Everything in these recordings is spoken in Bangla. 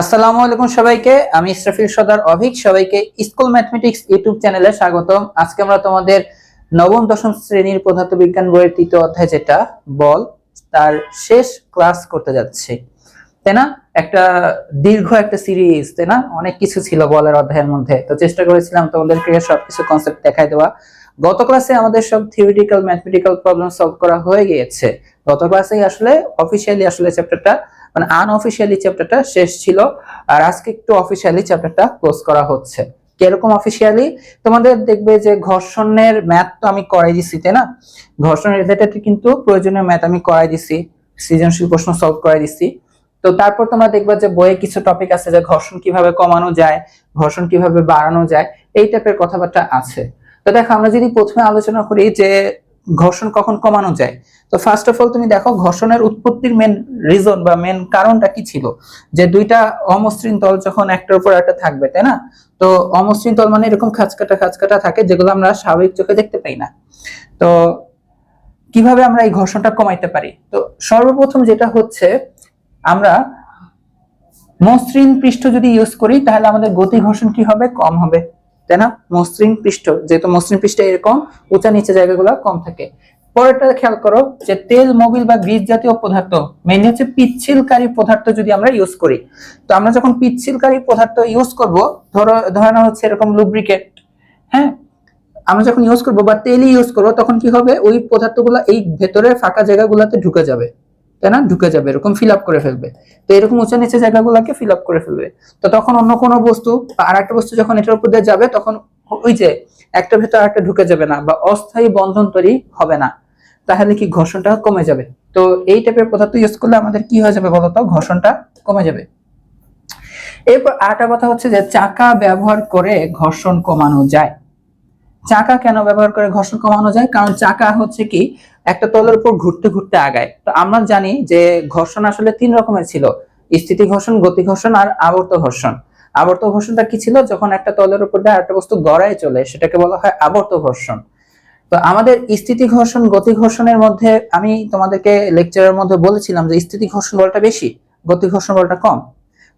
আসসালামু আলাইকুম সবাইকে, আমি ইসরাফিল সদার অভিক, সবাইকে স্কুল ম্যাথমেটিক্স ইউটিউব চ্যানেলে স্বাগতম। আজকে আমরা তোমাদের নবম, দশম শ্রেণির পদার্থবিজ্ঞান বইয়ের তৃতীয় অধ্যায় যেটা, বল, তার শেষ ক্লাস করতে যাচ্ছি। তাই না? একটা দীর্ঘ একটা সিরিজ তাই না? অনেক কিছু ছিল বলের অধ্যায়ের মধ্যে। তো চেষ্টা করেছিলাম তোমাদেরকে সবকিছু কনসেপ্ট দেখাই দেওয়া। গত ক্লাসে আমাদের সব থিওরিটিক্যাল ম্যাথমেটিক্যাল প্রবলেম সলভ করা হয়ে গিয়েছে। গত ক্লাসেই আসলে অফিসিয়ালি আসলে চ্যাপ্টারটা মানে আনঅফিসিয়ালি চ্যাপ্টারটা শেষ ছিল, আর আজকে একটু অফিসিয়ালি চ্যাপ্টারটা ক্লোজ করা হচ্ছে। কীরকম অফিসিয়ালি তোমাদের দেখবে যে ঘর্ষণের ম্যাথ তো আমি করাই দিছি, তাই না? ঘর্ষণ রিলেটেড কিন্তু প্রয়োজনীয় ম্যাথ আমি করাই দিছি, সৃজনশীল প্রশ্ন সলভ করাই দিছি। তো তারপর তোমরা দেখবে যে বইয়ে কিছু টপিক আছে যে ঘর্ষণ কীভাবে কমানো যায়, ঘর্ষণ কীভাবে বাড়ানো যায়, এই টাইপের কথাবার্তা আছে। তো দেখো, আমরা যদি প্রথমে আলোচনা করি যে ঘর্ষণ কখন কমানো যায়? তো ফার্স্ট অফ অল তুমি দেখো, ঘর্ষণের উৎপত্তির মেন রিজন বা মেন কারণটা কি ছিল? যে দুইটা অমসৃণ তল যখন একটার উপর একটা থাকবে, তাই না? তো অমসৃণ তল মানে এরকম খাঁচকাটা খাঁচকাটা থাকে যেগুলো আমরা স্বাভাবিক চোখে দেখতে পাই না। তো কীভাবে আমরা এই ঘর্ষণটা কমাইতে পারি? তো সর্বপ্রথম যেটা হচ্ছে, আমরা মসৃণ পৃষ্ঠ যদি ইউজ করি, তাহলে আমাদের গতি ঘর্ষণ কি হবে? কম হবে। তাই না? মসৃণ পৃষ্ঠ, যেহেতু মসৃণ পৃষ্ঠে এরকম, উঁচা নিচে জায়গাগুলো কম থাকে। পরেরটা খেয়াল করো যে তেল, মোবিল বা গ্রিস জাতীয় পদার্থ মেনলি হচ্ছে পিচ্ছিলকারী পদার্থ যদি আমরা ইউজ করি। তো আমরা যখন পিচ্ছিলকারী পদার্থ ইউজ করব, ধরো ধরানো হচ্ছে এরকম লুব্রিকেট হ্যাঁ? আমরা যখন ইউজ করব বা তেলই ইউজ করব, তখন কি হবে? ওই পদার্থগুলো এই ভেতরের ফাঁকা জায়গাগুলোতে ঢুকে যাবে। তাই না? ঢুকে যাবে, এরকম ফিল আপ করে ফেলবে। তো এরকম উঁচা নিচে জায়গাগুলোকে ফিল আপ করে ফেলবে। তো তখন অন্য কোনো বস্তু বা আর একটা বস্তু যখন এটার উপর দিয়ে যাবে, তখন ওই যে একটা ভেতর একটা ঢুকে যাবে না বা অস্থায়ী বন্ধন তৈরি হবে না। তাহলে কি ঘর্ষণটা কমে যাবে? তো এই টাইপের পদার্থ ইউজ করলে আমাদের কি হয়ে যাবে বলতো? ঘর্ষণটা কমে যাবে। এরপর আরেকটা কথা হচ্ছে যে চাকা ব্যবহার করে ঘর্ষণ কমানো যায়। চাকা কেন ব্যবহার করে ঘর্ষণ কমানো যায়? কারণ চাকা হচ্ছে কি একটা তলের উপর ঘুরতে ঘুরতে আগায়। তো আমরা জানি যে ঘর্ষণ আসলে তিন রকমের ছিল। স্থিতি ঘর্ষণ, গতি ঘর্ষণ আর আবর্ত ঘর্ষণ। আবর্ত ঘর্ষণটা কি ছিল? যখন একটা তলের উপর দিয়ে একটা বস্তু গড়ায় চলে, সেটাকে বলা হয় আবর্ত ঘর্ষণ। তো আমাদের স্থিতি ঘর্ষণ, গতি ঘর্ষণের মধ্যে আমি তোমাদেরকে লেকচারের মধ্যে বলেছিলাম যে স্থিতি ঘর্ষণ বলটা বেশি, গতি ঘর্ষণ বলটা কম।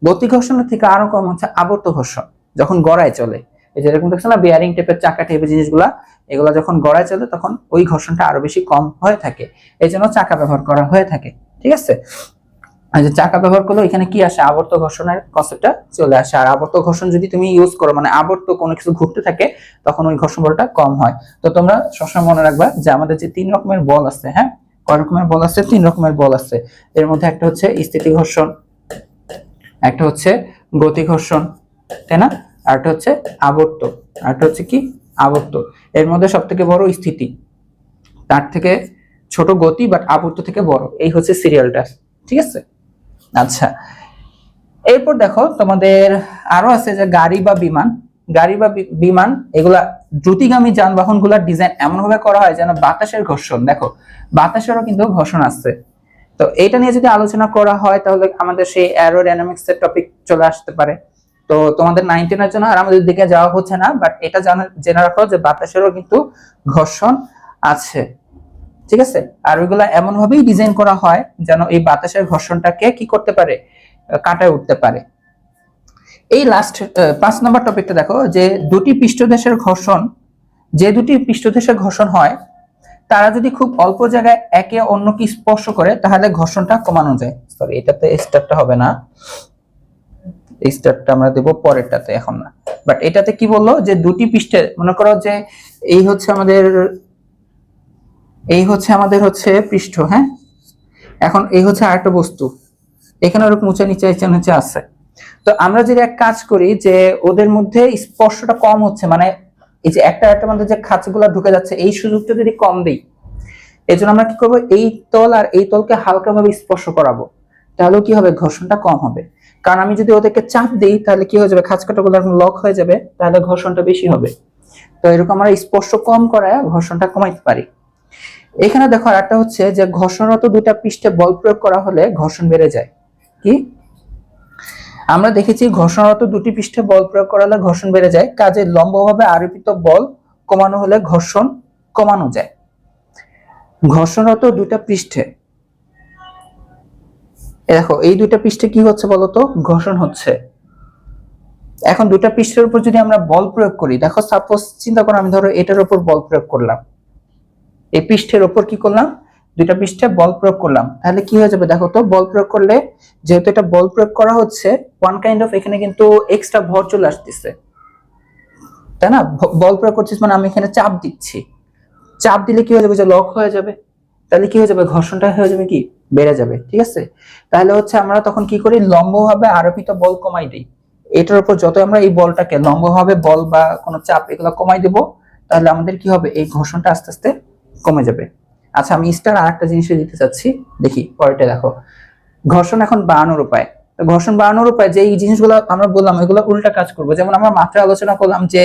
গতি ঘর্ষণের থেকে আরও কম হচ্ছে আবর্ত ঘর্ষণ, যখন গড়ায় চলে। এই যে এরকম দেখছ না বিয়ারিং টাইপের চাকা টাইপের জিনিসগুলা এগুলো যখন গড়ায় চলে, তখন ওই ঘর্ষণটা আরও বেশি কম হয়ে থাকে। এই জন্য চাকা ব্যবহার করা হয়ে থাকে, ঠিক আছে? যে চাকা ব্যবহার করলে এখানে কি আসে? আবর্ত ঘর্ষণের কনসেপ্টটা চলে আসে। আর আবর্ত ঘর্ষণ যদি তুমি ইউজ করো মানে আবর্ত কোনো কিছু ঘুরতে থাকে, তখন ওই ঘর্ষণ বলটা কম হয়। তো তোমরা সবসময় মনে রাখবা যে আমাদের যে তিন রকমের বল আছে হ্যাঁ? কয় রকমের বল আছে? তিন রকমের বল আছে। এর মধ্যে একটা হচ্ছে স্থিতি ঘর্ষণ, একটা হচ্ছে গতি ঘর্ষণ, তাই না? আরেকটা হচ্ছে আবর্ত আরেকটা হচ্ছে কি? আবর্ত। এর মধ্যে সব থেকে বড় স্থিতি। তার থেকে ছোট গতি বাট আবর্ত থেকে বড়। এই হচ্ছে সিরিয়ালটা ঠিক আছে? আচ্ছা। এরপর দেখো, তোমাদের আরও আছে যে গাড়ি বা বিমান। গাড়ি বা বিমান, এগুলা দ্রুতিগামী যানবাহনগুলার ডিজাইন এমন ভাবে করা হয় যেন বাতাসের ঘর্ষণ। দেখো, বাতাসেরও কিন্তু ঘর্ষণ আছে। তো এটা নিয়ে যদি আলোচনা করা হয়, তাহলে আমাদের সেই অ্যারোডাইনামিক্স এর টপিক চলে আসতে পারে। তো তোমাদের নাইনটিনের জন্য আর আমাদের দিকে যাওয়া হচ্ছে না বাট এটা জেনে রাখো যে বাতাসেরও কিন্তু ঘর্ষণ আছে। ঠিক আছে? আর ওইগুলা এমন ভাবেই ডিজাইন করা হয় যেন এই বাতাসের ঘর্ষণটাকে কি করতে পারে? কাটায় উঠতে পারে। এই লাস্ট পাঁচ নম্বর টপিকটা দেখো, যে দুটি পৃষ্ঠদেশের ঘর্ষণ, যে দুটি পৃষ্ঠদেশের ঘর্ষণ হয়, তারা যদি খুব অল্প জায়গায় একে অন্যকে স্পর্শ করে, তাহলে ঘর্ষণটা কমানো যায়। সরি এটাতে স্টারটা হবে না। এই স্টারটা আমরা দেবো পরেরটাতে, এখন না। বাট এটাতে কি বলল? যে দুটি পৃষ্ঠে মনে করো যে এই হচ্ছে আমাদের, এই হচ্ছে আমাদের হচ্ছে পৃষ্ঠ হ্যাঁ? এখন এই হচ্ছে আরেকটা বস্তু। এখানে ওরকম উঁচা নিচে নিচে নিচে আছে। তো আমরা যদি এক কাজ করি যে ওদের মধ্যে স্পর্শটা কম হচ্ছে মানে এই যে একটা একটা মধ্যে যে খাঁচগুলো ঢুকে যাচ্ছে, এই সুযোগটা যদি কম দেই এই জন্য আমরা কি করব? এই তল আর এই তলকে হালকাভাবে স্পর্শ করাবো। তাহলেও কি হবে? ঘর্ষণটা কম হবে। কারণ আমি যদি ওদেরকে চাপ দিই, তাহলে কি হয়ে যাবে? খাঁচ কাটাগুলো এখন লক হয়ে যাবে, তাহলে ঘর্ষণটা বেশি হবে। তো এরকম আমরা স্পর্শ কম করায় ঘর্ষণটা কমাইতে পারি। এখানে দেখো আর একটা হচ্ছে যে ঘর্ষণরত দুটা পৃষ্ঠে বল প্রয়োগ করা হলে ঘর্ষণ বেড়ে যায়। কি? আমরা দেখেছি ঘর্ষণরত দুটি পৃষ্ঠে বল প্রয়োগ করালে ঘর্ষণ বেড়ে যায়, কাজে লম্বভাবে আরোপিত বল কমানো হলে ঘর্ষণ কমানো যায়। ঘর্ষণরত দুটা পৃষ্ঠে দেখো, এই দুইটা পৃষ্ঠে কি হচ্ছে বলতো? ঘর্ষণ হচ্ছে। এখন দুইটা পৃষ্ঠের উপর যদি আমরা বল প্রয়োগ করি, দেখো সাপোজ চিন্তা করো আমি ধরো এটার উপর বল প্রয়োগ করলাম। এই পৃষ্ঠের উপর কি করলাম? দুইটা পৃষ্ঠে বল প্রয়োগ করলাম। তাহলে কি হয়ে যাবে দেখো তো? বল প্রয়োগ করলে যেহেতু এটা বল প্রয়োগ করা হচ্ছে ওয়ান কাইন্ড অফ এখানে কিন্তু এক্সট্রা ভর চলে আসতেছে। তাই না? বল প্রয়োগ করছিস মানে আমি এখানে চাপ দিচ্ছি। চাপ দিলে কি হয়ে যাবে? যে লক হয়ে যাবে। তাহলে কি হয়ে যাবে? ঘর্ষণটা হয়ে যাবে কি? বেড়ে যাবে, ঠিক আছে? তাহলে হচ্ছে আমরা তখন কি করি? লম্বভাবে আরোপিত বল কমাই দিই। এটার উপর যত আমরা এই বলটাকে লম্বভাবে বল বা কোনো চাপ এগুলো কমাই দেব, তাহলে আমাদের কি হবে? এই ঘর্ষণটা আস্তে আস্তে কমে যাবে। আচ্ছা আমি স্টার আর একটা জিনিস দিতে চাচ্ছি। দেখি, পরেরটা দেখো। ঘর্ষণ এখন বাড়ানোর উপায়। ঘর্ষণ বাড়ানোর উপায় যে এই জিনিসগুলো আমরা বললাম এগুলো উল্টা কাজ করব। যেমন আমরা মাত্র আলোচনা করলাম যে,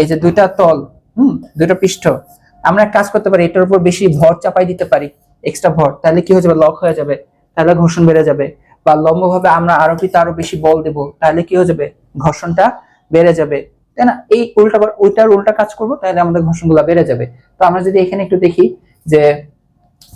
এই যে দুইটা তল, হুম, দুইটা পৃষ্ঠ আমরা কাজ করতে পারি, এটার উপর বেশি ভর চাপাই দিতে পারি এক্সট্রা ভর, তাহলে কি হয়ে যাবে? লক হয়ে যাবে, তাহলে ঘর্ষণ বেড়ে যাবে বা লম্বভাবে আমরা আরোপিত আরও বেশি বল দেব, তাহলে কি হয়ে যাবে? ঘর্ষণটা বেড়ে যাবে। তাই না? এই উল্টা ওইটার উল্টা কাজ করব, তাহলে আমাদের ঘর্ষণগুলো বেড়ে যাবে। তো আমরা যদি এখানে একটু দেখি যে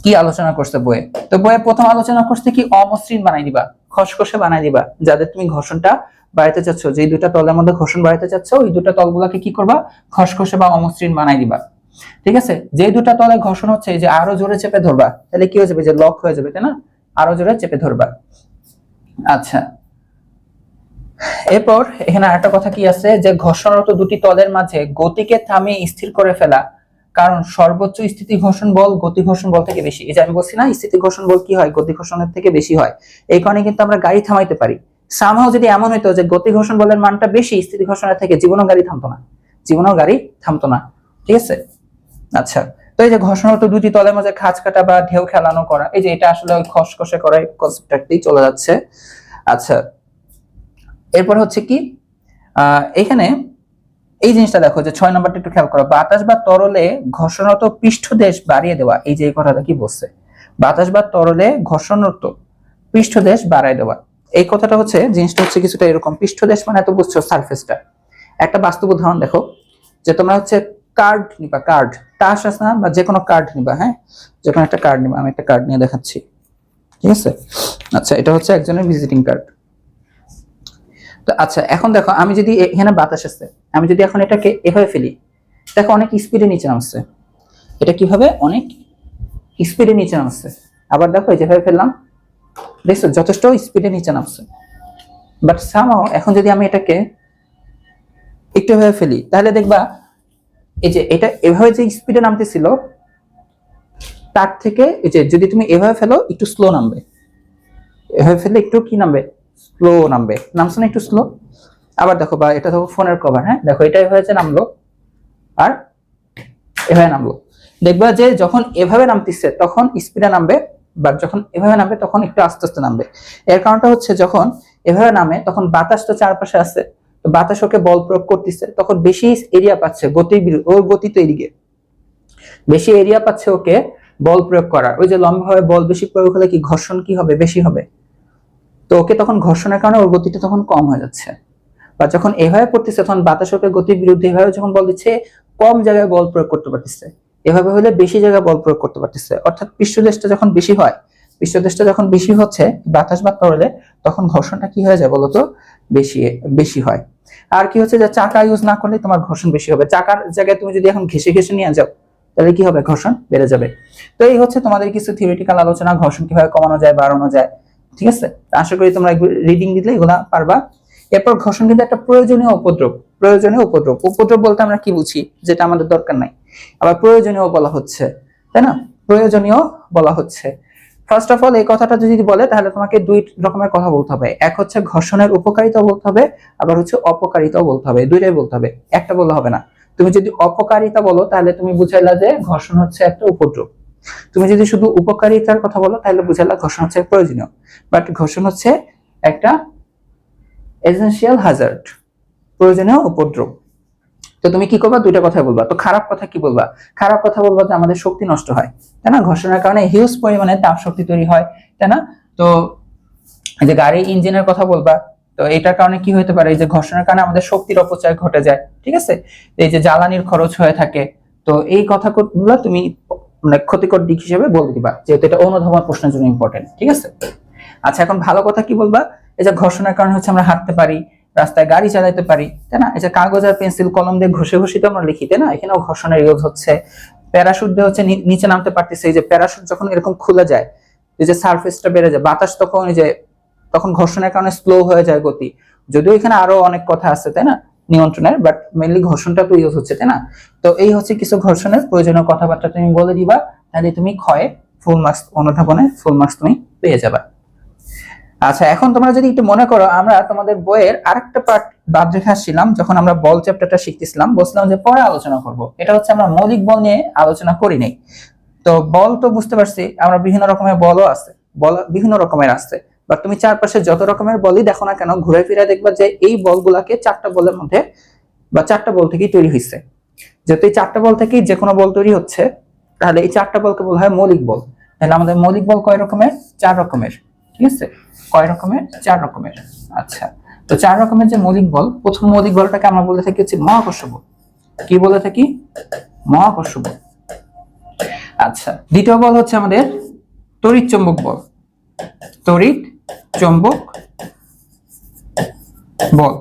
কি আলোচনা করছে বইয়ে। তো বইয়ে প্রথম আলোচনা করছে কি, অমসৃণ বানাই দিবা, খসখসে বানাই দিবা, যাদের তুমি ঘর্ষণটা বাড়াইতে চাচ্ছ, যে দুটা তলের মধ্যে ঘর্ষণ বাড়াইতে চাচ্ছ, ওই দুটা তলগুলোকে কি করবা? খসখসে বা অমসৃণ বানাই দিবা। ঠিক আছে? যে দুটা তলে ঘর্ষণ হচ্ছে যে আরও জোরে চেপে ধরবা, তাহলে কি হয়ে যাবে? যে লক হয়ে যাবে, তাই না? আরও জোরে চেপে ধরবা। আচ্ছা। এরপর এখানে আরেকটা কথা কি আছে? যে ঘর্ষণরত দুটি তলের মাঝে গতিকে থামিয়ে স্থির করে ফেলা। কারণ সর্বোচ্চ স্থিতি ঘর্ষণ বল গতি ঘর্ষণ বল থেকে বেশি। এই যে আমি বলছি না, স্থিতি ঘর্ষণ বল কি হয়? গতি ঘর্ষণের থেকে বেশি হয়। এই কারণে কিন্তু আমরা গাড়ি থামাইতে পারি। সামহাও যদি এমন হইতো যে গতি ঘর্ষণ বলের মানটা বেশি, স্থিতি ঘর্ষণের থেকে জীবনও গাড়ি থামতো না। জীবনও গাড়ি থামতো না। ঠিক আছে? আচ্ছা তো এই যে ঘর্ষণরত দুটি তলের মাঝে খাঁজ কাটা বা ঢেউ খেলানো করা, এই যে এটা আসলে ওই খসখসে করা এই কনসেপ্টটাতেই চলে যাচ্ছে। আচ্ছা এরপর হচ্ছে কি এখানে এই জিনিসটা দেখো যে ছয় নম্বরটা একটু খেয়াল করো, বাতাস বা তরলে ঘর্ষণরত পৃষ্ঠদেশ বাড়িয়ে দেওয়া, এই যে এই কথাটা কি বলছে? বাতাস বা তরলে ঘর্ষণরত পৃষ্ঠদেশ বাড়ায় দেওয়া, এই কথাটা হচ্ছে জিনিসটা হচ্ছে কিছুটা এরকম, পৃষ্ঠদেশ মানে এত বুঝছ সারফেসটা একটা বাস্তব উদাহরণ দেখো, যে তোমরা হচ্ছে কার্ড নিবা কার্ড তাস আছে না? বা যে কোনো কার্ড নিবা হ্যাঁ? যে কোনো একটা কার্ড নিবা, আমি একটা কার্ড নিয়ে দেখাচ্ছি। ঠিক আছে? আচ্ছা এটা হচ্ছে একজনের ভিজিটিং কার্ড তো আচ্ছা এখন দেখো, আমি যদি এখানে বাতাস আছে, আমি যদি এখন এটাকে এভাবে ফেলি, দেখো অনেক স্পিডে নিচে নামছে। এটা কীভাবে? অনেক স্পিডে নিচে নামছে। আবার দেখো যেভাবে ফেললাম, দেখছ? যথেষ্ট স্পিডে নিচে নামছে। বাট সামাও এখন যদি আমি এটাকে একটু ভাবে ফেলি, তাহলে দেখবা এই যে এটা এভাবে যে স্পিডে নামতেছিল, তার থেকে এই যে যদি তুমি এভাবে ফেলো, একটু স্লো নামবে। এভাবে ফেলে একটু কি নামবে? স্লো নামবে। নামছে না একটু স্লো আবার দেখো বা এটা দেখো ফোনের কভার হ্যাঁ? দেখো, এটা এভাবে যে নামলো, আর এভাবে নামলো। দেখবা যে যখন এভাবে নামতেছে, তখন স্পিডে নামবে, বা যখন এভাবে নামবে, তখন একটু আস্তে আস্তে নামবে। এর কারণটা হচ্ছে যখন এভাবে নামে, তখন বাতাস তো চারপাশে আছে বাতাস ওকে বল প্রয়োগ করতেছে, তখন বেশি এরিয়া পাচ্ছে গতি ওর গতি তো এদিকে। বেশি এরিয়া পাচ্ছে ওকে বল প্রয়োগ করার। ওই যে লম্বাভাবে বল বেশি প্রয়োগ হলে কি ঘর্ষণ কি হবে? বেশি হবে। তো ওকে তখন ঘর্ষণের কারণে ওর গতিটা তখন কম হয়ে যাচ্ছে। বা যখন এভাবে পড়তেছে, তখন বাতাস ওকে গতির বিরুদ্ধে এভাবে যখন বল দিচ্ছে, কম জায়গায় বল প্রয়োগ করতে পারতেছে। এভাবে হলে বেশি জায়গায় বল প্রয়োগ করতে পারতেছে। অর্থাৎ পৃষ্ঠদেশটা যখন বেশি হয় পৃষ্ঠদেশটা যখন বেশি হচ্ছে, বাতাস বা তরলে, তখন ঘর্ষণটা কি হয়ে যায় বলতো? বেশি বেশি হয়। আর কি হচ্ছে যে চাকা ইউজ না করলে তোমার ঘর্ষণ বেশি হবে। চাকার জায়গায় তুমি যদি এখন ঘেসে ঘেসে নিয়ে যাও, তাহলে কি হবে? ঘর্ষণ বেড়ে যাবে। তো এই হচ্ছে তোমাদের কিছু থিওরিটিক্যাল আলোচনা, ঘর্ষণ কীভাবে কমানো যায়, বাড়ানো যায়। ঠিক আছে? আশা করি তোমরা রিডিং দিলে এগুলা পারবা। এরপর ঘর্ষণ কিন্তু একটা প্রয়োজনীয় উপদ্রব প্রয়োজনীয় উপদ্রব। উপদ্রব বলতে আমরা কি বুঝি? যেটা আমাদের দরকার নাই। আবার প্রয়োজনীয় বলা হচ্ছে, তাই না? প্রয়োজনীয় বলা হচ্ছে। ফার্স্ট অফ অল এই কথাটা যদি বলে, তাহলে তোমাকে দুই রকমের কথা বলতে হবে। এক হচ্ছে ঘর্ষণের উপকারিতা বলতে হবে, আবার হচ্ছে অপকারিতাও বলতে হবে। দুইটাই বলতে হবে। একটা বললে হবে না। তুমি যদি অপকারিতা বলো, তাহলে তুমি বুঝাইলা যে ঘর্ষণ হচ্ছে একটা উপদ্রব। তুমি যদি শুধু উপকারিতার কথা বলো, তাহলে বুঝাইলা ঘর্ষণ হচ্ছে প্রয়োজনীয়। বাট ঘর্ষণ হচ্ছে একটা এসেনশিয়াল হাজার্ড প্রয়োজনীয় উপদ্রব। তো তুমি কি করবা? দুইটা কথা বলবা। তো খারাপ কথা কি বলবা? খারাপ কথা বলবা যে আমাদের শক্তি নষ্ট হয়, তাই না? ঘর্ষণের কারণে হিউজ পরিমাণে তাপ শক্তি তৈরি হয়, তাই না? তো যে গাড়ি ইঞ্জিনের কথা বলবা, তো এটার কারণে কি হতে পারে? এই যে ঘর্ষণের কারণে আমাদের শক্তির অপচয় ঘটে যায়, ঠিক আছে? এই যে জ্বালানির খরচ হয়ে থাকে, তো এই কথাগুলো তুমি মানে ক্ষতিকর দিক হিসেবে বলে দিবা, যেহেতু এটা অনুধাবন প্রশ্নের জন্য ইম্পর্টেন্ট ঠিক আছে? আচ্ছা এখন ভালো কথা কি বলবা? এই যে ঘর্ষণের কারণে হচ্ছে আমরা হাঁটতে পারি রাস্তায় গাড়ি চালাইতে পারি, তাই না? যে কাগজ আর পেন্সিল কলম দিয়ে ঘষে ঘষে তো আমরা লিখি, তাই না? এখানেও ঘর্ষণের ইউজ হচ্ছে। প্যারাশুট দিয়ে হচ্ছে নিচে নামতে পারতেছে, এই যে প্যারাশুট যখন এরকম খুলে যায়, এই যে সারফেসটা বেড়ে যায়, বাতাস তখন এই যে, তখন ঘর্ষণের কারণে স্লো হয়ে যায় গতি। যদিও এখানে আরও অনেক কথা আছে, তাই না, নিয়ন্ত্রণের বাট মেইনলি ঘর্ষণটা তো ইউজ হচ্ছে, তাই না? তো এই হচ্ছে কিছু ঘর্ষণের প্রয়োজনীয় কথাবার্তা তুমি বলে দিবা, তাহলে তুমি ক্ষয়ে ফুল মার্কস অনুধাবনে ফুল মার্কস তুমি পেয়ে যাবা। আচ্ছা এখন তোমরা যদি একটু মনে করো, আমরা তোমাদের বইয়ের আরেকটা পার্ট বাদ রেখে আসছিলাম, যখন আমরা বল চ্যাপ্টারটা শিখতেছিলাম, বলছিলাম যে পরে আলোচনা করব। এটা হচ্ছে আমরা মৌলিক বল নিয়ে আলোচনা করি নাই। তো বল তো বুঝতে পারছি, আমরা বিভিন্ন রকমের বলও আছে, বল বিভিন্ন রকমের আছে বা তুমি চারপাশে যত রকমের বলই দেখো না কেন, ঘুরে ফিরে দেখবা যে এই বলগুলাকে চারটা বলের মধ্যে, বা চারটা বল থেকেই তৈরি হয়েছে যেহেতু এই চারটা বল থেকেই যে কোনো বল তৈরি হচ্ছে, তাহলে এই চারটা বলকে বলা হয় মৌলিক বল। তাহলে আমাদের মৌলিক বল কয় রকমের? চার রকমের। ঠিক আছে? কয় রকমের? চার রকমের। আচ্ছা তো চার রকমের যে মৌলিক বল, প্রথম মৌলিক বলটাকে আমরা বলে থাকি হচ্ছে মহাকর্ষ বল। কি বলে থাকি? মহাকর্ষ বল। আচ্ছা দ্বিতীয় বল হচ্ছে আমাদের তড়িৎ চৌম্বক বল। তড়িৎ চৌম্বক বল।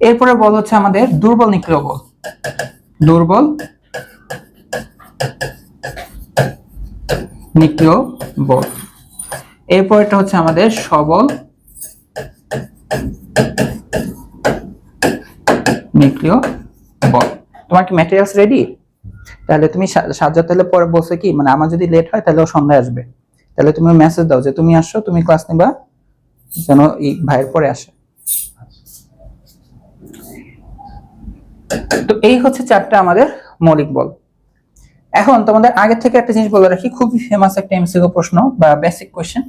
এরপরে বল হচ্ছে আমাদের দুর্বল নিক্রিয় বল। দুর্বল নিক্রিয় বল। এরপরটা হচ্ছে আমাদের সবল নিউক্লিয় বল। তোমার কি ম্যাটেরিয়ালস রেডি তাহলে তুমি সা- সাজ্জাদ, তাহলে পরে বসে কি মানে আমার যদি লেট হয়, তাহলে ও সন্ধ্যায় আসবে। তাহলে তুমি মেসেজ দাও যে, তুমি আসছো তুমি ক্লাস নিবা, যেন এই ভাইয়ের পরে আসে। তো এই হচ্ছে চারটা আমাদের মৌলিক বল। এখন তোমাদের আগে থেকে একটা জিনিস বলে রাখি, খুবই ফেমাস একটা এমসিকিউ প্রশ্ন বা বেসিক কোশ্চেন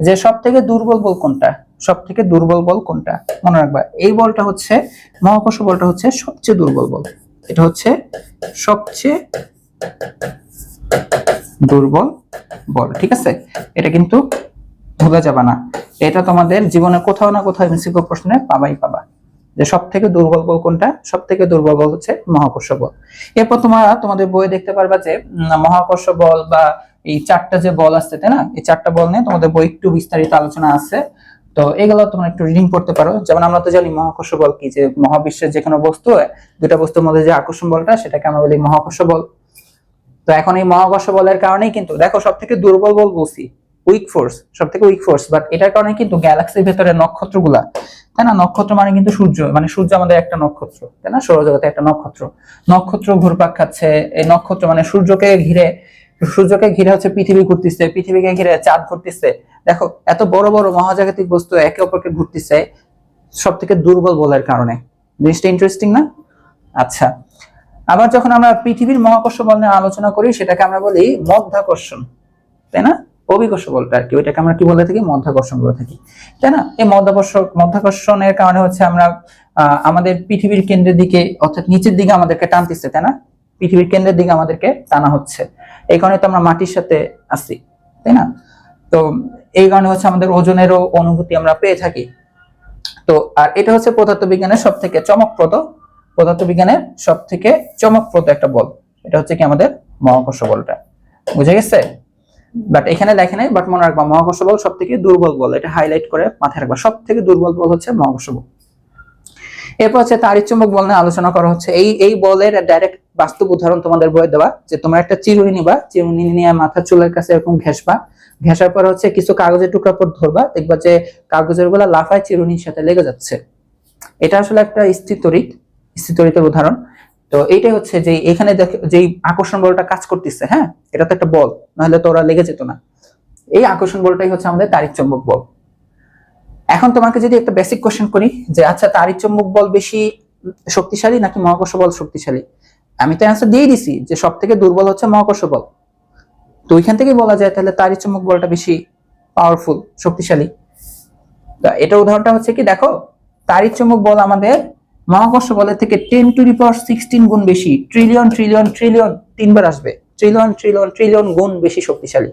যে সব থেকে দুর্বল বল কোনটা? সব থেকে দুর্বল বল কোনটা? মনে রাখবা, এই বলটা হচ্ছে, মহাকর্ষ বলটা হচ্ছে সবচেয়ে দুর্বল বল। এটা হচ্ছে সবচেয়ে দুর্বল বল, ঠিক আছে? এটা কিন্তু ভুলে যাবা না। এটা তোমাদের জীবনে কোথাও না কোথাও এমসিকিউ প্রশ্নে পাবাই পাবা। যে সব থেকে দুর্বল বল কোনটা? সব থেকে দুর্বল বল হচ্ছে মহাকর্ষ বল। এরপর তোমরা তোমাদের বইয়ে দেখতে পারবা যে মহাকর্ষ বল বা এই চারটা যে বল আছে, তাই না? এই চারটা বল নিয়ে তোমাদের বই একটু বিস্তারিত আলোচনা আছে। তো এগুলো তোমরা একটু রিডিং করতে পারো। যেমন আমরা তো জানি মহাকর্ষ বল কি? যে মহাবিশ্বের যে কোনো বস্তু দুটা বস্তুর মধ্যে যে আকর্ষণ বলটা, সেটাকে আমরা বলি মহাকর্ষ বল। তো এখন এই মহাকর্ষ বলের কারণেই কিন্তু, দেখো সব থেকে দুর্বল বল বলছি। উইক ফোর্স সব থেকে উইক ফোর্স বাট এটার কারণে কিন্তু গ্যালাক্সির ভেতরে নক্ষত্রগুলা, তাই না? নক্ষত্র মানে কিন্তু সূর্য মানে সূর্য আমাদের একটা নক্ষত্র, তাই না? সৌরজগতে একটা নক্ষত্র। নক্ষত্র ঘুরপাক খাচ্ছে, এই নক্ষত্র মানে সূর্যকে ঘিরে সূর্যকে ঘিরে হচ্ছে পৃথিবী ঘুরতেছে, পৃথিবীকে ঘিরে চাঁদ ঘুরতেছে। দেখো, এত বড় বড় মহাজাগতিক বস্তু একে অপরকে ঘুরতেছে সব থেকে দুর্বল বলার কারণে। জিনিসটা ইন্টারেস্টিং না? আচ্ছা আবার যখন আমরা পৃথিবীর মহাকর্ষ বল নিয়ে আলোচনা করি, সেটাকে আমরা বলি মধ্যাকর্ষণ, তাই না? অভিকর্ষ বলটা আর কি, ওইটাকে আমরা কি বলে থাকি? মধ্যাকর্ষণ বলে থাকি। তাই না? এই মধ্যাকর্ষ মধ্যাকর্ষণের কারণে হচ্ছে আমরা আমাদের পৃথিবীর কেন্দ্রের দিকে, অর্থাৎ নিচের দিকে আমাদেরকে টানতেছে, তাই না? পৃথিবীর কেন্দ্রের দিকে আমাদেরকে টানা হচ্ছে। এই কারণে তো আমরা মাটির সাথে আছি, তাই না? তো এই কারণে হচ্ছে আমাদের ওজনেরও অনুভূতি আমরা পেয়ে থাকি। তো, আর এটা হচ্ছে পদার্থবিজ্ঞানের সব থেকে চমকপ্রদ, পদার্থবিজ্ঞানের সব থেকে চমকপ্রদ একটা বল। এটা হচ্ছে কি আমাদের মহাকর্ষ বলটা। বুঝে গেছে? বাট এখানে লেখে নাই বাট মনে রাখবা মহাকর্ষ বল সব থেকে দুর্বল বল। এটা হাইলাইট করে মাথায় রাখবা। সব থেকে দুর্বল বল হচ্ছে মহাকর্ষ বল। এরপর হচ্ছে তারিখ চুম্বক বল নিয়ে আলোচনা করা হচ্ছে। এই এই বলের ডাইরেক্ট বাস্তব উদাহরণ তোমাদের বই দেওয়া, যে তোমরা একটা চিরুনি নিবা, চিরুনি নিয়ে মাথার চুলের কাছে এরকম ঘেসবা ঘেসার পর হচ্ছে কিছু কাগজের টুকরা পর ধরবা, দেখবা যে কাগজেরগুলা লাফায় চিরুনির সাথে লেগে যাচ্ছে। এটা আসলে একটা স্থিতরিত, স্থিতরিতের উদাহরণ। তো এইটাই হচ্ছে যে এখানে যেই আকর্ষণ বলটা কাজ করতেছে হ্যাঁ? এটা তো একটা বল, নাহলে তো ওরা লেগে যেত না। এই আকর্ষণ বলটাই হচ্ছে আমাদের তারিখ চৌম্বক বল। এখন তোমাকে যদি একটা বেসিক কোশ্চেন করি, যে আচ্ছা তারিখ চৌম্বক বল বেশি শক্তিশালী নাকি মহাকর্ষ বল শক্তিশালী? আমি তো অ্যান্সার দিয়ে দিছি যে সব থেকে দুর্বল হচ্ছে মহাকর্ষ বল। তো ওইখান থেকেই বলা যায় তাহলে তারিখ চৌম্বক বলটা বেশি পাওয়ারফুল শক্তিশালী। তা এটা উদাহরণটা হচ্ছে কি, দেখো, তারিখ চৌম্বক বল আমাদের মহাকর্ষ বলের থেকে ten to the power sixteen গুণ বেশি ট্রিলিয়ন ট্রিলিয়ন ট্রিলিয়ন তিনবার আসবে। ট্রিলিয়ন ট্রিলিয়ন ট্রিলিয়ন গুণ বেশি শক্তিশালী।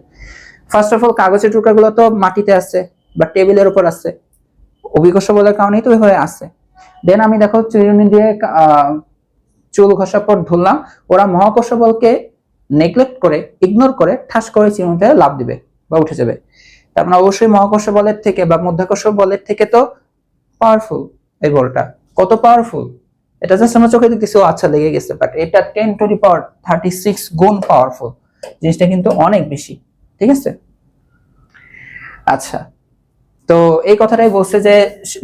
ফার্স্ট অফ অল কাগজের টুকরাগুলো তো মাটিতে আছে বা টেবিলের উপর আছে অভিকর্ষ বলের কারণেই তো ওইভাবে আছে দেন আমি দেখো চিরুনি দিয়ে চুল ঘষার পর ধরলাম, ওরা মহাকর্ষ বলকে নেগলেক্ট করে ইগনোর করে, ঠাস করে চিরুনিতে লাভ দিবে বা উঠে যাবে। তার মানে অবশ্যই মহাকর্ষ বলের থেকে বা মধ্যাকর্ষ বলের থেকে তো পাওয়ারফুল এই বলটা। কত পাওয়ারফুল এটা জাস্ট আমরা চোখে দেখতেছি, ও আচ্ছা লেগে গেছে বাট এটা ten to the power thirty six গুণ পাওয়ারফুল জিনিসটা কিন্তু অনেক বেশি, ঠিক আছে? আচ্ছা তো এই কথাটাই বলছে যে,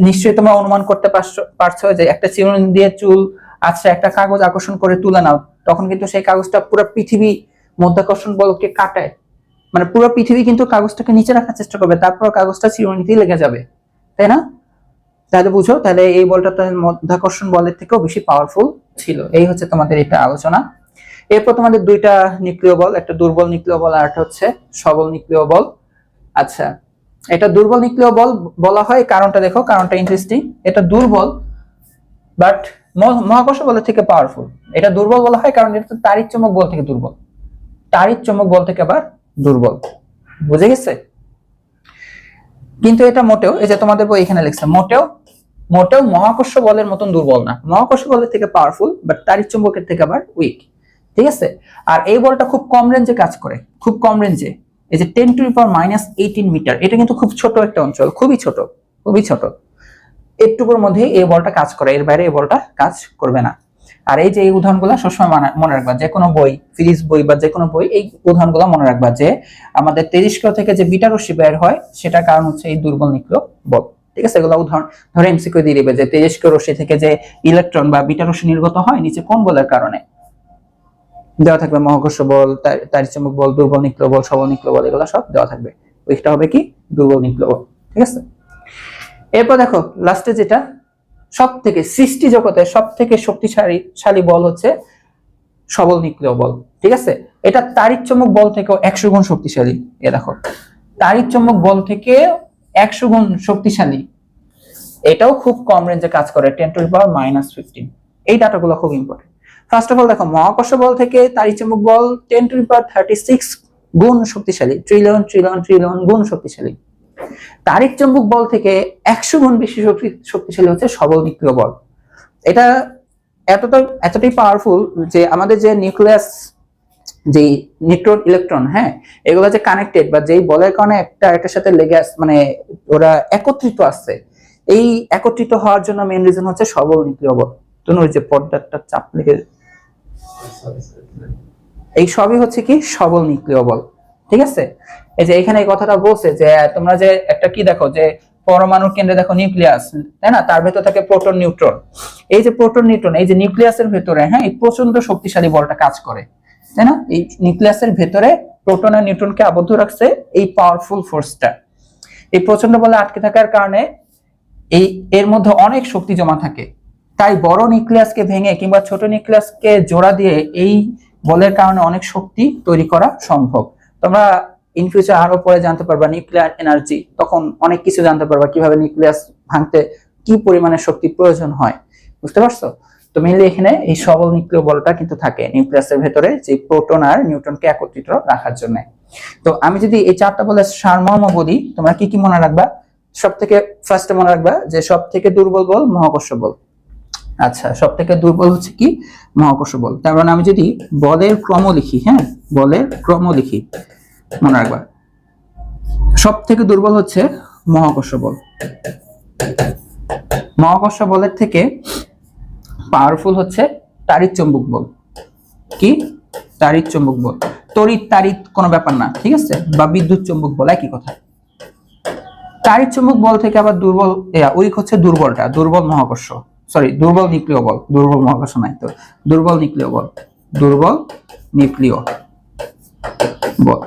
নিশ্চয়ই তোমরা অনুমান করতে পারছ পারছ যে একটা চিরুনি দিয়ে চুল আচ্ছা একটা কাগজ আকর্ষণ করে তুলে নাও, তখন কিন্তু সেই কাগজটা পুরো পৃথিবী মধ্যাকর্ষণ বলকে কাটায়। মানে পুরো পৃথিবী কিন্তু কাগজটাকে নিচে রাখার চেষ্টা করবে তারপর কাগজটা চিরুনিতেই লেগে যাবে, তাই না? তাহলে বুঝো, তাহলে এই বলটা তাহলে মধ্যাকর্ষণ বলের থেকেও বেশি পাওয়ারফুল ছিল। এই হচ্ছে তোমাদের এটা আলোচনা। এরপর তোমাদের দুইটা নিউক্লিয় বল, একটা দুর্বল নিউক্লিয় বল আর একটা হচ্ছে সবল নিউক্লিয় বল। আচ্ছা এটা দুর্বল নিউক্লিয় বল বলা হয় কারণটা দেখো, কারণটা ইন্টারেস্টিং এটা দুর্বল বাট মহাকর্ষ বলের থেকে পাওয়ারফুল এটা দুর্বল বলা হয় কারণ এটা তারিখ চমক বল থেকে দুর্বল। তারিখ চমক বল থেকে আবার দুর্বল। বুঝে গেছে? কিন্তু এটা মোটেও, এই যে তোমাদের বই এখানে লিখছে, মোটেও মোটেও মহাকর্ষ বলের মতন দুর্বল না। মহাকর্ষ বলের থেকে পাওয়ারফুল বাট তারিখ চুম্বকের থেকে আবার উইক ঠিক আছে? আর এই বলটা খুব কম রেঞ্জে কাজ করে। খুব কম রেঞ্জে এই যে ten to power minus eighteen meter এটা কিন্তু খুব ছোট একটা অঞ্চল, খুবই ছোট খুবই ছোট। এটুকুর মধ্যেই এই বলটা কাজ করে, এর বাইরে এই বলটা কাজ করবে না। আর এই যে এই উদাহরণগুলো সবসময় মনে রাখবা যে কোনো বই ফিজিক্স বই বা যে কোনো বই, এই উদাহরণগুলো মনে রাখবা যে আমাদের তেজস্ক্র থেকে যে বিটা রশ্মি বের হয়, সেটার কারণ হচ্ছে এই দুর্বল নিক্ল বল। ঠিক আছে, এগুলো উদাহরণ ধরে এমসিকিউ দিয়ে দিবে যে তেজস্ক্র রশ্মি থেকে যে ইলেকট্রন বা বিটা রশ্মি নির্গত হয় নিচে কোন বলের কারণে? দেওয়া থাকবে মহাকর্ষ বল, তার- তারিচমক বল, দুর্বল নিক্ল বল, সবল নিক্ল বল, এগুলো সব দেওয়া থাকবে। ওইটা হবে কি? দুর্বল নিক্ল বল, ঠিক আছে? এরপর দেখো লাস্টে যেটা সব থেকে সৃষ্টি জগতের সব থেকে শক্তিশালী, শালী বল হচ্ছে সবল নিউক্লিয় বল, ঠিক আছে? এটা তারিখ চমক বল থেকেও একশো গুণ শক্তিশালী, এ দেখো। তারিখ চমক বল থেকে একশো গুণ শক্তিশালী। এটাও খুব কম রেঞ্জে কাজ করে ten to power minus fifteen এই ডাটাগুলো খুব ইম্পর্টেন্ট ফার্স্ট অফ অল দেখো, মহাকর্ষ বল থেকে তারিখ চমক বল ten to power thirty six গুণ শক্তিশালী ট্রিলিয়ন ট্রিলিয়ন ট্রিলিয়ন গুণ শক্তিশালী। তারিখ চম্বক বল থেকে একশো গুণ বেশি শক্তি- শক্তিশালী হচ্ছে সবল নিউক্লিয় বল। এটা এতটা, এতটাই পাওয়ারফুল যে আমাদের যে নিউক্লিয়াস যে নিউট্রন, ইলেকট্রন হ্যাঁ? এগুলো যে কানেক্টেড বা যেই বলের কারণে একটা একটার সাথে লেগে মানে ওরা একত্রিত আছে, এই একত্রিত হওয়ার জন্য মেন রিজন হচ্ছে সবল নিউক্লিয় বল ওই যে পর্দাটা চাপ লেগে এই সবই হচ্ছে কি? সবল নিউক্লিয় বল। ঠিক আছে? এই যে এখানে এই কথাটা বলছে যে, তোমরা যে একটা কি দেখো, যে পরমাণুর কেন্দ্রে দেখো নিউক্লিয়াস, তাই না? তার ভেতর থাকে প্রোটন, নিউট্রন। এই যে প্রোটন, নিউট্রন, এই যে নিউক্লিয়াসের ভেতরে হ্যাঁ এই প্রচণ্ড শক্তিশালী বলটা কাজ করে। তাই না? এই নিউক্লিয়াসের ভেতরে প্রোটন আর নিউট্রনকে আবদ্ধ রাখছে এই পাওয়ারফুল ফোর্সটা এই প্রচণ্ড বলে আটকে থাকার কারণে এই এর মধ্যে অনেক শক্তি জমা থাকে। তাই বড় নিউক্লিয়াসকে ভেঙে কিংবা ছোট নিউক্লিয়াসকে জোড়া দিয়ে এই বলের কারণে অনেক শক্তি তৈরি করা সম্ভব। তোমরা ইন ফিউচার আরও পরে জানতে পারবা নিউক্লিয়ার এনার্জি তখন অনেক কিছু জানতে পারবা কীভাবে নিউক্লিয়াস ভাঙতে কি পরিমাণে শক্তি প্রয়োজন হয়। বুঝতে পারছ? তো মেনলি এখানে এই সবল নিউক্লিয় বলটা কিন্তু থাকে নিউক্লিয়াসের ভেতরে যে প্রোটন আর নিউট্রনকে একত্রিত রাখার জন্য। তো আমি যদি এই চারটা বলে সারমর্ম বলি, তোমরা কি কি মনে রাখবা? সব থেকে ফার্স্টে মনে রাখবা যে সব থেকে দুর্বল বল মহাকর্ষ বল। আচ্ছা সব থেকে দুর্বল হচ্ছে কি? মহাকর্ষ বল। তার মানে আমি যদি বলের ক্রম লিখি হ্যাঁ? বলের ক্রম লিখি, মনে রাখবা। সব থেকে দুর্বল হচ্ছে মহাকর্ষ বল। মহাকর্ষ বলের থেকে পাওয়ারফুল হচ্ছে তাড়িৎ চম্বক বল। কি? তাড়িৎ চম্বক বল। তড়িৎ তাড়িৎ কোনো ব্যাপার না, ঠিক আছে? বা বিদ্যুৎ চম্বক বল, একই কথা। তাড়িৎ চম্বক বল থেকে আবার দুর্বল উইক হচ্ছে দুর্বলটা, দুর্বল মহাকর্ষ। সরি দুর্বল নিউক্লিয় বল, দুর্বল মহাকর্ষ নাই তো। দুর্বল নিউক্লিয় বল, দুর্বল নিউক্লিয় বল।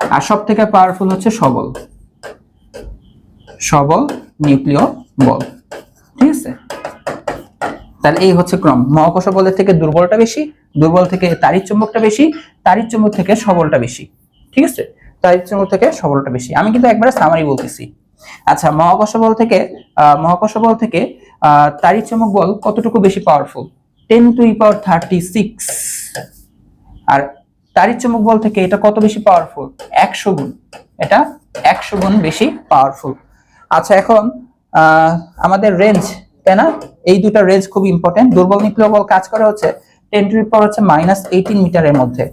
আর সব থেকে পাওয়ারফুল হচ্ছে সবল। সবল নিউক্লিয় বল, ঠিক আছে? তাহলে এই হচ্ছে ক্রম। মহাকর্ষ বলের থেকে দুর্বলটা বেশি, দুর্বল থেকে তারিখ চুম্বকটা বেশি, তারিখ চুম্বক থেকে সবলটা বেশি। ঠিক আছে? তারিখ চুম্বক থেকে সবলটা বেশি। আমি কিন্তু একবারে সামারি বলতেছি। আচ্ছা মহাকর্ষ বল থেকে মহাকর্ষ বল থেকে তাড়িৎ চুম্বক বল কতটুকু বেশি powerful ten to power thirty six আর তাড়িৎ চুম্বক বল থেকে এটা কত বেশি পাওয়ারফুল একশো গুণ। এটা একশো গুণ বেশি পাওয়ারফুল আচ্ছা এখন আমাদের রেঞ্জ তাই না? এই দুটা রেঞ্জ খুব ইম্পর্টেন্ট দুর্বল নিউক্লিয় বল কাজ করে হচ্ছে টেন টু পাওয়ার হচ্ছে মাইনাস এইটিন মিটারের মধ্যে।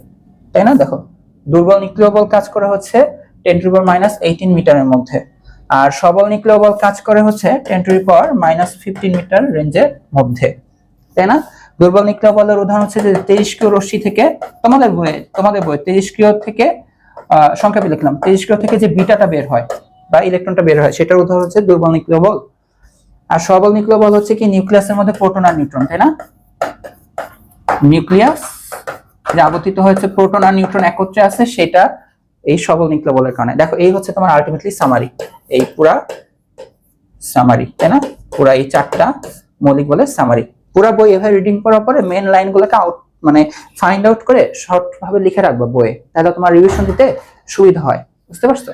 তাই না? দেখো দুর্বল নিউক্লিয় বল কাজ করে হচ্ছে ten to power minus eighteen মিটারের মধ্যে। আর সবল নিউক্লিয় বল কাজ করে হচ্ছে ten to power minus fifteen meter রেঞ্জের মধ্যে। তাই না? দুর্বল নিউক্লিয় বলের উদাহরণ হচ্ছে যে তেজস্ক্রিয় রশ্মি থেকে তোমাদের বইয়ে তোমাদের বই তেজস্ক্রিয় থেকে আহ, সংক্ষেপে লিখলাম। তেজস্ক্রিয় থেকে যে বিটাটা বের হয় বা ইলেকট্রনটা বের হয় সেটার উদাহরণ হচ্ছে দুর্বল নিউক্লিয় বল আর সবল নিউক্লিয় বল হচ্ছে কি নিউক্লিয়াসের মধ্যে প্রোটন আর নিউট্রন, তাই না? নিউক্লিয়াস যে আবর্তিত হয়েছে প্রোটন আর নিউট্রন একত্রে আছে, সেটা এই সবল নিউক্লিয় বলের কারণে। দেখো, এই হচ্ছে তোমার আলটিমেটলি সামারি এই পুরা সামারি তাই না? পুরা এই চারটা মৌলিক বলে সামারি পুরা বই এভাবে রিডিং করার পরে মেন লাইনগুলোকে আউট মানে ফাইন্ড আউট করে শর্ট ভাবে লিখে রাখবা বইয়ে। তাহলে তোমার রিভিশন দিতে সুবিধা হয়। বুঝতে পারছ?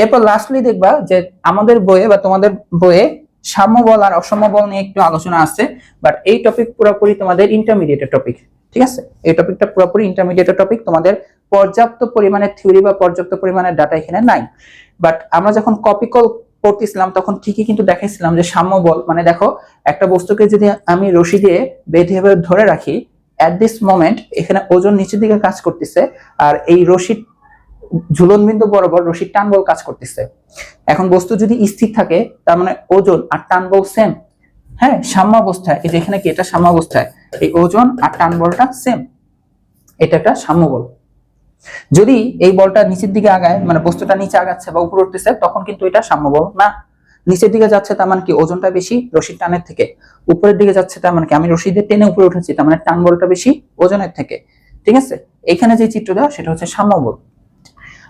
এরপর লাস্টলি দেখবা যে আমাদের বইয়ে বা তোমাদের বইয়ে সাম্য বল আর অসাম্য বল নিয়ে একটু আলোচনা আছে বাট এই টপিক পুরোপুরি তোমাদের ইন্টারমিডিয়েটের টপিক ঠিক আছে? এই টপিকটা পুরোপুরি ইন্টারমিডিয়েটের টপিক তোমাদের পর্যাপ্ত পরিমাণে থিওরি বা পর্যাপ্ত পরিমাণে ডাটা এখানে নাই। বাট আমরা যখন কপি কল পড়তেছিলাম তখন ঠিকই কিন্তু দেখাইছিলাম যে সাম্য বল মানে দেখো, একটা বস্তুকে যদি আমি রশি দিয়ে বেঁধে ধরে রাখি অ্যাট দিস মোমেন্ট এখানে ওজন নিচের দিকে কাজ করতেছে, আর এই রশির ঝুলন বিন্দু বরাবর রশির টান বল কাজ করতেছে। এখন বস্তু যদি স্থির থাকে, তার মানে ওজন আর টান বল সেম হ্যাঁ সাম্যাবস্থায়, এই যে এখানে কি এটা সাম্যাবস্থায়? এই ওজন আর টান বলটা সেম এটা একটা সাম্য বল যদি এই বলটা নিচের দিকে আগায় মানে বস্তুটা নিচে আগাচ্ছে বা উপরে উঠতেছে, তখন কিন্তু এটা সাম্য বল না। নিচের দিকে যাচ্ছে, তার মানে কি ওজনটা বেশি রশির টানের থেকে। উপরের দিকে যাচ্ছে, তার মানে কি আমি রশি দিয়ে টেনে উপরে উঠেছি, তার মানে টান বলটা বেশি ওজনের থেকে। ঠিক আছে? এখানে যে চিত্র দেওয়া সেটা হচ্ছে সাম্য বল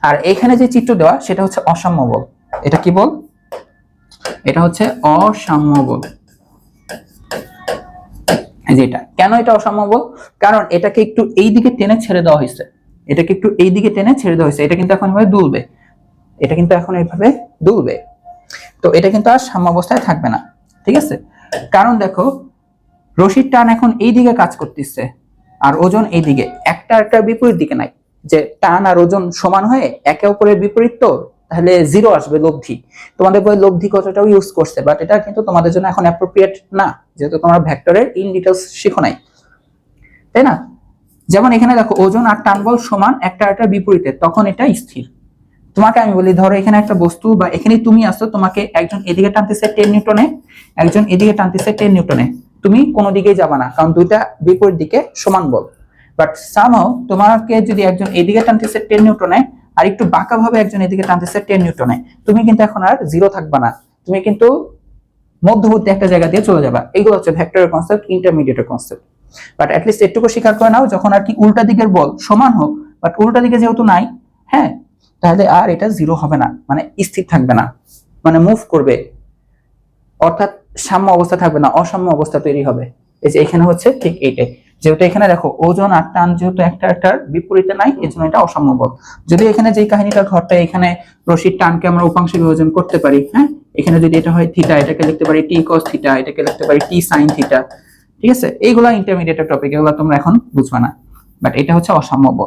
আর এখানে যে চিত্র দেওয়া, সেটা হচ্ছে অসাম্য বল এটা কি বল এটা হচ্ছে অসাম্য বল এই যে এটা, কেন এটা অসাম্য বল কারণ এটাকে একটু এই দিকে টেনে ছেড়ে দেওয়া হয়েছে। এটাকে একটু এই দিকে টেনে ছেড়ে দেওয়া হয়েছে। এটা কিন্তু এখন এভাবে দুলবে। এটা কিন্তু এখন এইভাবে দুলবে। তো এটা কিন্তু আর সাম্যাবস্থায় থাকবে না। ঠিক আছে? কারণ দেখো, রশির টান এখন এই দিকে কাজ করতেছে। আর ওজন এই দিকে। একটা একটা বিপরীত দিকে নাই। যে টান আর ওজন সমান হয়ে একে অপরের বিপরীত তো, তাহলে জিরো আসবে লব্ধি। তোমাদের বই লব্ধি কথাটাও ইউজ করছে বাট এটা কিন্তু তোমাদের জন্য এখন অ্যাপ্রোপ্রিয়েট না, যেহেতু তোমরা ভেক্টরের ইন ডিটেলস শিখো নাই। তাই না? যেমন এখানে দেখো, ওজন আর টান বল সমান একটা একটা বিপরীতে, তখন এটা স্থির। তোমাকে আমি বলি, ধরো এখানে একটা বস্তু বা এখানে তুমি আসছো তোমাকে একজন এদিকে টানতেছে টেন নিউটনে একজন এদিকে টানতেছে টেন নিউটনে তুমি কোনো দিকেই যাবা না, কারণ দুইটা বিপরীত দিকে সমান বল। বাট সামহাও তোমাকে যদি একজন এদিকে টানতেছে টেন নিউটনে আর একটু বাঁকা ভাবে একজন এদিকে টানতেছে টেন নিউটনে তুমি কিন্তু এখন আর জিরো থাকবা না। তুমি কিন্তু মধ্যবর্তী একটা জায়গা দিয়ে চলে যাবা। এইগুলো হচ্ছে ভেক্টরের কনসেপ্ট ইন্টারমিডিয়েটের কনসেপ্ট বাট অ্যাটলিস্ট এটুকু স্বীকার করে নাও, যখন আর কি উল্টা দিকের বল সমান হোক বাট উল্টা দিকে যেহেতু নাই হ্যাঁ তাহলে আর এটা জিরো হবে না মানে স্থির থাকবে না মানে মুভ করবে। অর্থাৎ সাম্য অবস্থা থাকবে না, অসাম্য অবস্থা তৈরি হবে। এই যে এখানে হচ্ছে ঠিক এইটাই। যেহেতু এখানে দেখো, ওজন আর টান যেহেতু একটা একটার বিপরীতে নাই, এই জন্য এটা অসম্ভব। যদি এখানে যে কাহিনীটা ঘটে এখানে রশির টানকে আমরা উপাংশে বিভাজন করতে পারি হ্যাঁ? এখানে যদি এটা হয় থিটা এটাকে লিখতে পারি টি কস থিটা এটাকে লিখতে পারি টি সাইন থিটা ঠিক আছে? এইগুলা ইন্টারমিডিয়েটের টপিক এগুলো তোমরা এখন বুঝবে না বাট এটা হচ্ছে অসম্ভব।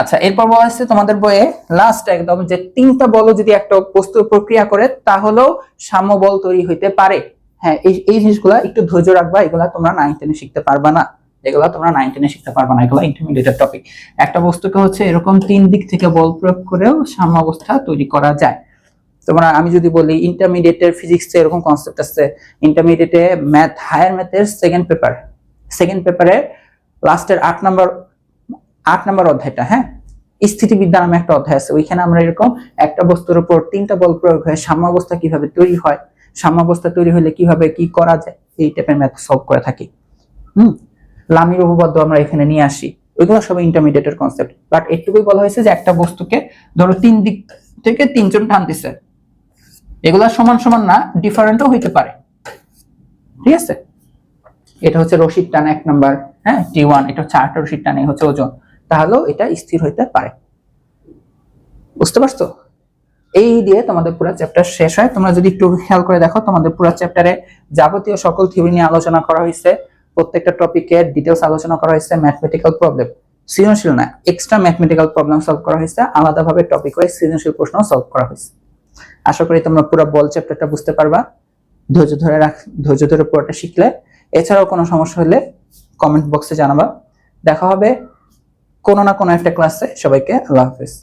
আচ্ছা এরপর বলা হচ্ছে তোমাদের বইয়ে লাস্ট একদম যে তিনটা বল যদি একটা বস্তু প্রক্রিয়া করে, তাহলেও সাম্য বল তৈরি হইতে পারে। হ্যাঁ এই এই জিনিসগুলো একটু ধৈর্য রাখবা, এগুলা তোমরা নাইন টেনে শিখতে পারবা না। এগুলা তোমরা নাইন টেনে শিখতে পারবা না, এগুলো ইন্টারমিডিয়েটের টপিক একটা বস্তুকে হচ্ছে এরকম তিন দিক থেকে বল প্রয়োগ করেও সাম্য অবস্থা তৈরি করা যায়। তোমরা, আমি যদি বলি ইন্টারমিডিয়েটের ফিজিক্স এরকম কনসেপ্ট আছে। ইন্টারমিডিয়েটে ম্যাথ হায়ার ম্যাথের সেকেন্ড পেপার সেকেন্ড পেপারে লাস্টের আট নম্বর আট নম্বর অধ্যায়টা হ্যাঁ? স্থিতিবিদ্যা নামে একটা অধ্যায় আছে। ওইখানে আমরা এরকম একটা বস্তুর উপর তিনটা বল প্রয়োগ হয়ে সাম্যাবস্থা কীভাবে তৈরি হয় সাম্যাবস্থা তৈরি হলে কীভাবে কি করা যায়, এই টাইপের ম্যাথ সলভ করে থাকি। হুম? লামির উপপাদ্য আমরা এখানে নিয়ে আসি। ওইগুলো সব ইন্টারমিডিয়েটের কনসেপ্ট বাট এটুকুই বলা হয়েছে যে একটা বস্তুকে ধরো তিন দিক থেকে তিনজন টানতেছে এগুলা সমান সমান না ডিফারেন্টও হইতে পারে। ঠিক আছে? এটা হচ্ছে রশিদ টান এক নাম্বার হ্যাঁ? টি ওয়ান এটা হচ্ছে আটটা রশিদ টান, এই হচ্ছে ওজন। তাহলেও এটা স্থির হইতে পারে। বুঝতে পারছ? এই দিয়ে তোমাদের পুরো চ্যাপ্টার শেষ হয়। তোমরা যদি একটু খেয়াল করে দেখো, তোমাদের পুরো চ্যাপ্টারে যাবতীয় সকল থিওরি নিয়ে আলোচনা করা হয়েছে। প্রত্যেকটা টপিকের ডিটেলস আলোচনা করা হয়েছে। ম্যাথমেটিক্যাল প্রবলেম সৃজনশীল না এক্সট্রা ম্যাথমেটিক্যাল প্রবলেম সলভ করা হয়েছে। আলাদাভাবে টপিক ওয়াইজ সৃজনশীল প্রশ্ন সলভ করা হয়েছে। আশা করি তোমরা পুরো বল চ্যাপ্টারটা বুঝতে পারবা। ধৈর্য ধরে রাখ, ধৈর্য ধরে পুরোটা শিখলে। এছাড়াও কোনো সমস্যা হলে কমেন্ট বক্সে জানাবা। দেখা হবে কোনো না কোনো একটা ক্লাসে সবাইকে আল্লাহ হাফেজ।